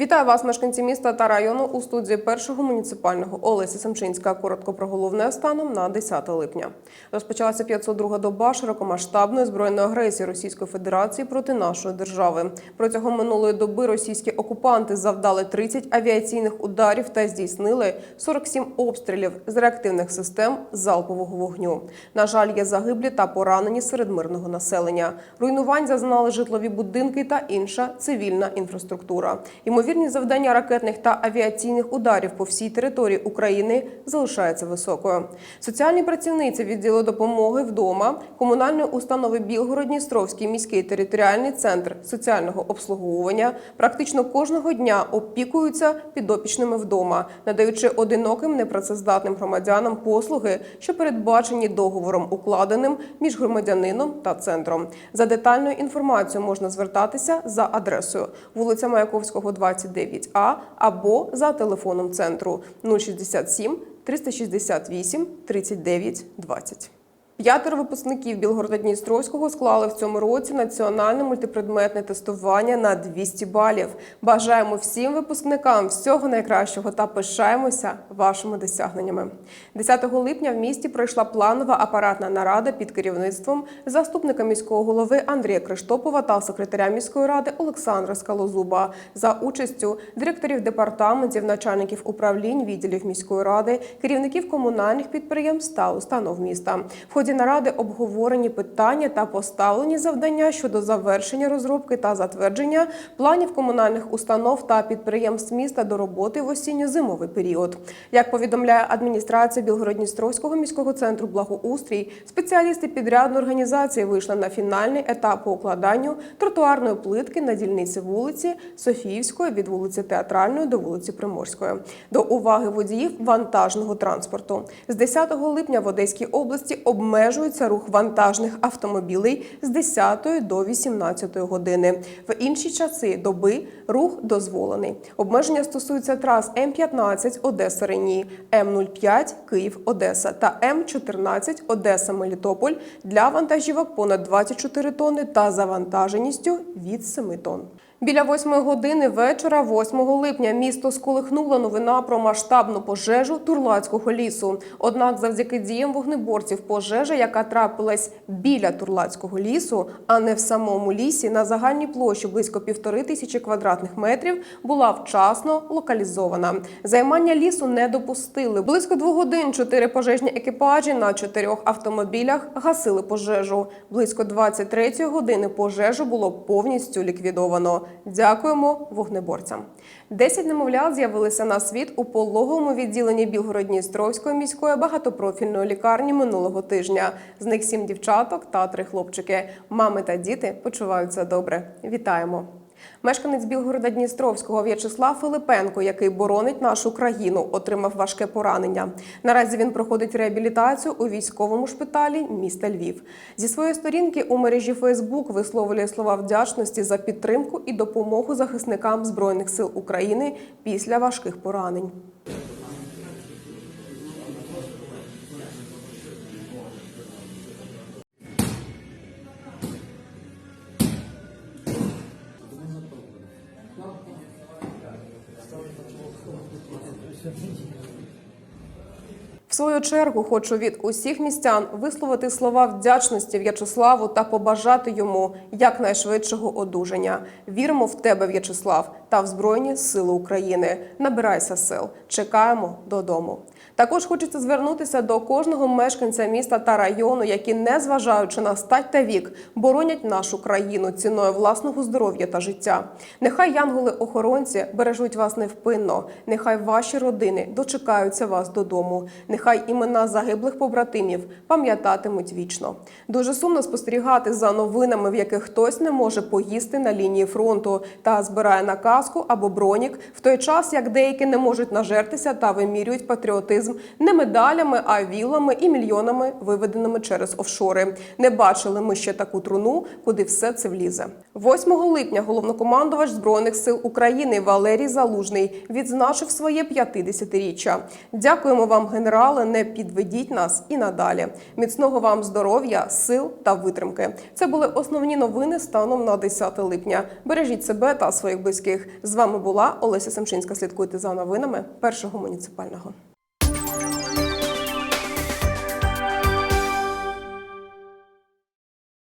Вітаю вас, мешканці міста та району у студії першого муніципального Олесі Семчинська. Коротко про головне станом на 10 липня. Розпочалася 502 доба широкомасштабної збройної агресії Російської Федерації проти нашої держави. Протягом минулої доби російські окупанти завдали 30 авіаційних ударів та здійснили 47 обстрілів з реактивних систем залпового вогню. На жаль, є загиблі та поранені серед мирного населення. Руйнувань зазнали житлові будинки та інша цивільна інфраструктура. Ймовірні завдання ракетних та авіаційних ударів по всій території України залишається високою. Соціальні працівниці відділу допомоги вдома комунальної установи Білгород-Дністровський міський територіальний центр соціального обслуговування практично кожного дня опікуються підопічними вдома, надаючи одиноким непрацездатним громадянам послуги, що передбачені договором укладеним між громадянином та центром. За детальною інформацією можна звертатися за адресою вулиця Маяковського, 29А або за телефоном центру 067 368 39 20. П'ятеро випускників Білгорода-Дністровського склали в цьому році національне мультипредметне тестування на 200 балів. Бажаємо всім випускникам всього найкращого та пишаємося вашими досягненнями. 10 липня в місті пройшла планова апаратна нарада під керівництвом заступника міського голови Андрія Криштопова та секретаря міської ради Олександра Скалозуба за участю директорів департаментів, начальників управлінь, відділів міської ради, керівників комунальних підприємств та установ міста. В ході наради обговорені питання та поставлені завдання щодо завершення розробки та затвердження планів комунальних установ та підприємств міста до роботи в осінньо-зимовий період. Як повідомляє адміністрація Білгород-Дністровського міського центру благоустрій, спеціалісти підрядної організації вийшли на фінальний етап по укладанню тротуарної плитки на дільниці вулиці Софіївської від вулиці Театральної до вулиці Приморської. До уваги водіїв вантажного транспорту з 10 липня в Одеській області обмежується рух вантажних автомобілей з 10 до 18 години. В інші часи доби рух дозволений. Обмеження стосуються трас М15 Одеса Рені, М05 Київ Одеса та М14 Одеса Мелітополь для вантажівок понад 24 тонни та завантаженістю від 7 тонн. Біля восьмої години вечора, 8 липня, місто сколихнула новина про масштабну пожежу Турлацького лісу. Однак, завдяки діям вогнеборців, пожежа, яка трапилась біля Турлацького лісу, а не в самому лісі, на загальній площі близько півтори тисячі квадратних метрів, була вчасно локалізована. Займання лісу не допустили. Близько двох годин чотири пожежні екіпажі на чотирьох автомобілях гасили пожежу. Близько 23 години пожежу було повністю ліквідовано. Дякуємо вогнеборцям. Десять немовлят з'явилися на світ у пологовому відділенні Білгород-Дністровської міської багатопрофільної лікарні минулого тижня. З них сім дівчаток та три хлопчики. Мами та діти почуваються добре. Вітаємо! Мешканець Білгорода Дністровського В'ячеслав Филипенко, який боронить нашу країну, отримав важке поранення. Наразі він проходить реабілітацію у військовому шпиталі міста Львів. Зі своєї сторінки у мережі Фейсбук висловлює слова вдячності за підтримку і допомогу захисникам збройних сил України після важких поранень. В свою чергу хочу від усіх містян висловити слова вдячності В'ячеславу та побажати йому якнайшвидшого одужання. Віримо в тебе, В'ячеслав, та в Збройні Сили України. Набирайся сил. Чекаємо додому. Також хочеться звернутися до кожного мешканця міста та району, які, незважаючи на стать та вік, боронять нашу країну ціною власного здоров'я та життя. Нехай янголи-охоронці бережуть вас невпинно. Нехай ваші родини дочекаються вас додому. Нехай імена загиблих побратимів пам'ятатимуть вічно. Дуже сумно спостерігати за новинами, в яких хтось не може поїсти на лінії фронту та збирає на каску або бронік, в той час як деякі не можуть нажертися та вимірюють патріотизм не медалями, а вілами і мільйонами, виведеними через офшори. Не бачили ми ще таку труну, куди все це влізе. 8 липня головнокомандувач збройних сил України Валерій Залужний відзначив своє 50-річчя. Дякуємо вам, генерал. Обіцяли, не підведіть нас і надалі. Міцного вам здоров'я, сил та витримки. Це були основні новини станом на 10 липня. Бережіть себе та своїх близьких. З вами була Олеся Семчинська. Слідкуйте за новинами першого муніципального.